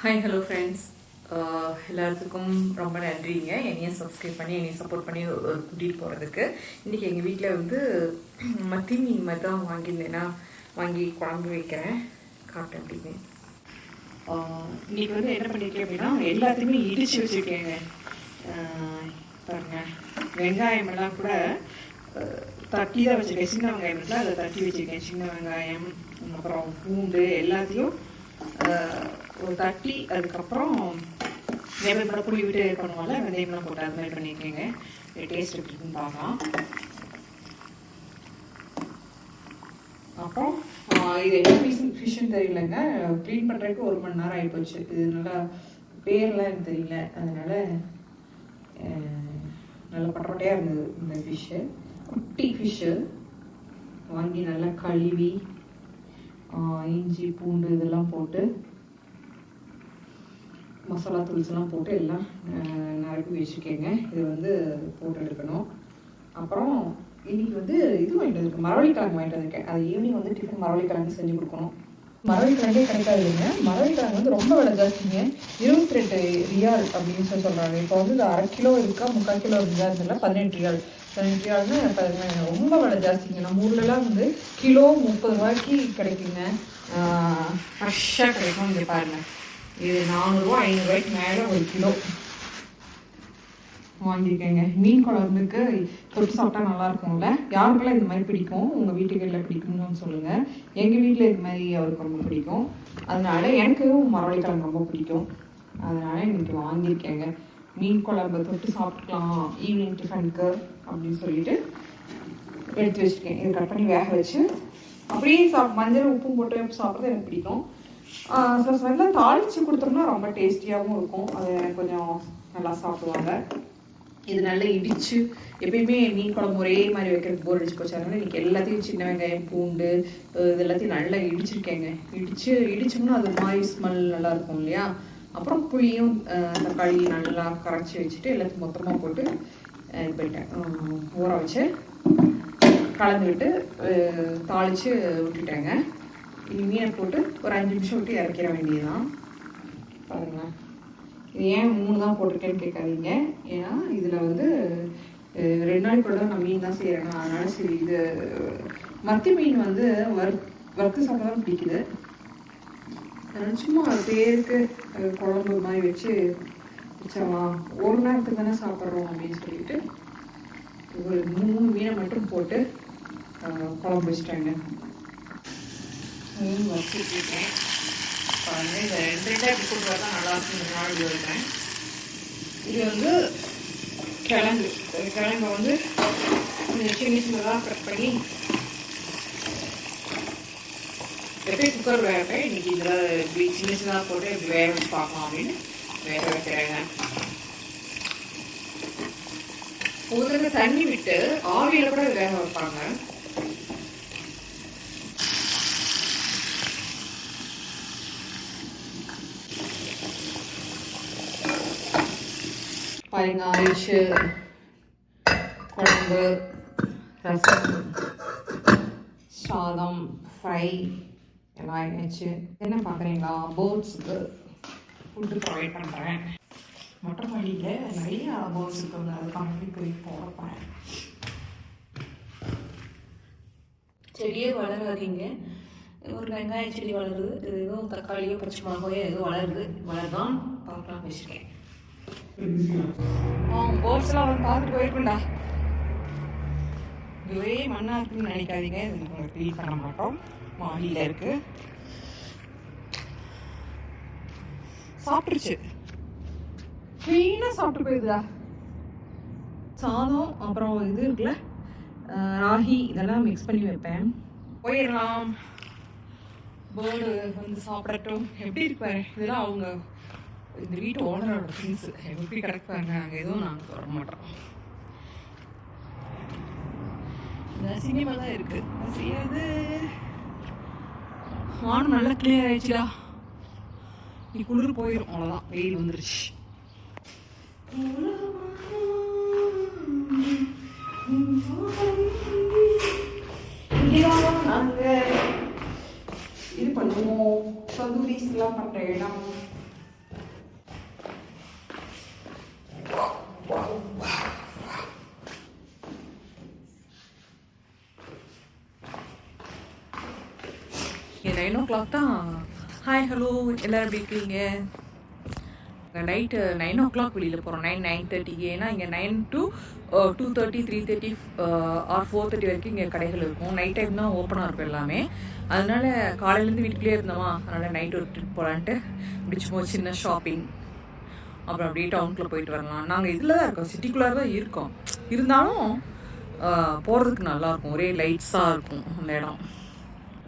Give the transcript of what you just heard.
Hi hello friends uh, எல்லாத்துக்கும் ரொம்ப நன்றிங்க. என்னையும் சப்ஸ்கிரைப் பண்ணி என்னையும் சப்போர்ட் பண்ணி கூட்டிகிட்டு போகிறதுக்கு இன்றைக்கி எங்கள் வீட்டில் வந்து மத்தி மீன் மாதிரி தான் வாங்கியிருந்தேன்னா வாங்கி குழம்பு வைக்கிறேன். காட்டேன் அப்படின்னு இன்றைக்கி வந்து என்ன பண்ணியிருக்கேன் அப்படின்னா எல்லாத்தையுமே இடித்து வச்சுருக்கேங்க. பாருங்க. வெங்காயம் எல்லாம் கூட தட்டி தான் வச்சுருக்கேன். சின்ன வெங்காயம் இருந்தால் அதை தட்டி வச்சுருக்கேன். சின்ன வெங்காயம் அப்புறம் பூண்டு எல்லாத்தையும் ஒரு தட்டி அதுக்கப்புறம் வெங்காயம் புளி விட்டு பண்ணுவோம்ல வெந்தயம்லாம் போட்டு அது மாதிரி பண்ணியிருக்கேங்க. டேஸ்ட் எப்படி இருக்குன்னு பார்க்கலாம். அப்புறம் இது என்ன ஃபிஷ் ஃபிஷ்ஷுன்னு தெரியலங்க. க்ளீன் பண்ணுறதுக்கு ஒரு மணி நேரம் ஆகிப்போச்சு இது நல்லா பேர்லாம் எனக்கு தெரியல. அதனால் நல்லா பட்டப்பட்டையாக இருந்தது இந்த ஃபிஷ்ஷு குட்டி ஃபிஷ்ஷு வாங்கி நல்லா கழுவி இஞ்சி பூண்டு இதெல்லாம் போட்டு மசாலா தூள்ஸ்லாம் போட்டு எல்லாம் நிரப்பி நறுக்கி வச்சுருக்கேங்க இது வந்து போட்டு எடுக்கணும். அப்புறம் இன்னைக்கு வந்து இது வாங்கிட்டு வந்திருக்கேன். மரவள்ளிக்கிழங்கு வாங்கிட்டு வந்திருக்கேன். அது ஈவினிங் வந்து டிஃபன் மரவள்ளிக்கிழங்கு செஞ்சு கொடுக்கணும். மரவள்ளிக்கிழங்கே கிடைக்காது இல்லைங்க. மரவள்ளிக்கிழங்கு வந்து ரொம்ப விலை ஜாஸ்திங்க. இருபத்தி ரெண்டு ரியால் அப்படின்னு சொல்லி சொல்கிறாங்க இப்போ வந்து இது அரை கிலோ இருக்கா முக்கால் கிலோ இருந்தால் இருந்தில்ல பதினெட்டு ரியால். பதினெட்டு ரியால்னா ரொம்ப விலை ஜாஸ்திங்க நம்ம ஊர்லலாம் வந்து கிலோ முப்பது ரூபாய்க்கு கிடைக்குங்க. ஃப்ரெஷ்ஷாக கிடைக்கும் இங்கே பாருங்கள் இது நானூறுரூவா ஐநூறுரூவாய்க்கு மேலே ஒரு கிலோ. வாங்கியிருக்கேங்க. மீன் குழம்புக்கு தொட்டு சாப்பிட்டா நல்லா இருக்கும்ல? யாருக்கெல்லாம் இந்த மாதிரி பிடிக்கும்? உங்கள் வீட்டுகளில் பிடிக்கும்னு சொல்லுங்கள் எங்கள் வீட்டில் இது மாதிரி அவருக்கு ரொம்ப பிடிக்கும். அதனால எனக்கு மரவள்ளிக்கிழங்கு ரொம்ப பிடிக்கும். அதனால இன்னைக்கு வாங்கியிருக்கேங்க. மீன் குழம்பு தொட்டு சாப்பிட்டுக்கலாம் ஈவினிங் டிஃபனுக்கு அப்படின்னு சொல்லிட்டு எடுத்து வச்சுருக்கேன். இது கட் பண்ணி வேக வச்சு அப்படியே சாப் மஞ்சள் உப்பும் போட்டு சாப்பிட்றது எனக்கு பிடிக்கும். ஆஹ் சில சமயத்தில் தாளித்து கொடுத்தோம்னா ரொம்ப டேஸ்டியாகவும் இருக்கும். அது எனக்கு கொஞ்சம் நல்லா சாப்பிடுவாங்க. இது நல்லா இடித்து எப்பயுமே மீன் குழம்பு ஒரே மாதிரி வைக்கிறதுக்கு போர் அடிச்சு போச்சு. அதனால இன்னைக்கு எல்லாத்தையும் சின்ன வெங்காயம் பூண்டு இது எல்லாத்தையும் நல்லா இடிச்சிருக்கேங்க. இடித்து இடிச்சோம்னா அது மாதிரி ஸ்மெல் நல்லா இருக்கும் இல்லையா? அப்புறம் புளியும் அஹ், தக்காளி நல்லா கரைச்சி வச்சுட்டு எல்லாத்தையும் மொத்தமாக போட்டு இது பண்ணிட்டேன். ஊற வச்சு கலந்துக்கிட்டு தாளித்து விட்டுட்டேங்க இனி மீனை போட்டு ஒரு அஞ்சு நிமிஷம் விட்டு இறக்கிற வேண்டியதுதான். பாருங்களேன் இது ஏன் மூணு தான் போட்டிருக்கேன்னு கேட்காதீங்க. ஏன்னா இதில் வந்து ரெண்டு நாள் கூட நான் மீன் தான் செய்கிறேன் அதனால சரி இது மத்தி மீன் வந்து வறு வறுத்து சாப்பிட தான் பிடிக்குது. சும்மா பேருக்கு குழம்பு மாதிரி வச்சு வச்சவா ஒரு நேரத்துக்கு தானே சாப்பிட்றோம் அப்படின்னு சொல்லிட்டு ஒரு மூணு மீனை மட்டும் போட்டு குழம்பு வச்சுட்டாங்க. மீன் வச்சுருக்கேன் பாருங்க இந்த ரெண்டு ரெண்டாக இப்படி நல்லா இருக்கும் நாள் வருவேன் இது வந்து கிழங்கு. கிழங்கு வந்து கொஞ்சம் சின்ன சின்னதாக கட் பண்ணி எப்பயும் குக்கர் வேக இன்னைக்கு இதில் இப்படி சின்ன சின்னதாக போட்டு இப்படி வேக வச்சு பார்க்கலாம் அப்படின்னு வேக வைக்கிறேங்க உதிரங்க தண்ணி விட்டு ஆவியில் கூட வேக வைப்பாங்க பாருங்க ஆயிடுச்சு குழம்பு ரசம் சாதம் ஃப்ரை எல்லாம் ஆயிடுச்சு என்ன பார்க்குறீங்களா பேர்ட்ஸுக்கு ஃபுட்டு ப்ரொவைட் பண்ணுறேன் மொட்டை மாடியில் நிறைய போர்ட்ஸ் இருக்குது அது கம்பெனி போகிறப்பேன் செடியே வளராதீங்க. ஒரு வெங்காய செடி வளருது. இது எதுவும் தக்காளியோ பச்சை மிளகாயோ எதுவும் வளருது. வளருதான் பார்க்கலாம் வச்சுருக்கேன். போட்ஸ்லாம் வந்து பார்த்துட்டு போயிருக்கும்டா. இதுவே மண்ணாக இருக்குன்னு நினைக்காதீங்க. இது நாங்கள் க்ளீன் பண்ண மாட்டோம். மாடியில் இருக்கு. சாப்பிட்டுருச்சு. க்ளீனாக சாப்பிட்டு போயிருதா சாதம் அப்புறம் இது இருக்குல்ல ராகி இதெல்லாம் மிக்ஸ் பண்ணி வைப்பேன். போயிடலாம். பேர்டு வந்து சாப்பிடட்டும். எப்படி இருப்பாரு இதெல்லாம் அவங்க இந்த வீட்டு ஓனரோட திங்ஸ் எப்படி கிடக்குறாங்க நாங்கள் எதுவும் நாங்கள் வர மாட்டோம். சினிமா தான் இருக்கு. அது செய்யாது வானம் நல்லா கிளியர் ஆயிடுச்சுடா. நீ குளிர் போயிடும் அவ்வளோதான் வெயில் வந்துருச்சு. நாங்கள் இது பண்ணுவோம். தந்தூரிஸ்லாம் பண்ணுற இடம். நைன் ஓ கிளாக் தான். ஹாய் ஹலோ எல்லோரும் எப்படி இருக்கீங்க? நைட்டு நைன் ஓ கிளாக் வெளியில் போகிறோம் நைன் நைன் தேர்ட்டிக்கு ஏன்னா இங்கே nine to two thirty three thirty or four thirty வரைக்கும் இங்கே கடைகள் இருக்கும். நைட் டைம் தான் ஓப்பனாக இருக்கும் எல்லாமே. அதனால காலையிலேருந்து வீட்டுக்குள்ளே இருந்தோமா? அதனால் நைட் ஒரு ட்ரிப் போகலான்ட்டு இப்படி சின்ன ஷாப்பிங் அப்புறம் அப்படியே டவுனுக்குள்ளே போயிட்டு வரலாம். நாங்கள் இதில் தான் இருக்கோம். சிட்டிக்குள்ளே தான் இருக்கோம். இருந்தாலும் uh, போகிறதுக்கு நல்லாயிருக்கும் ஒரே லைட்ஸாக இருக்கும் அந்த இடம்.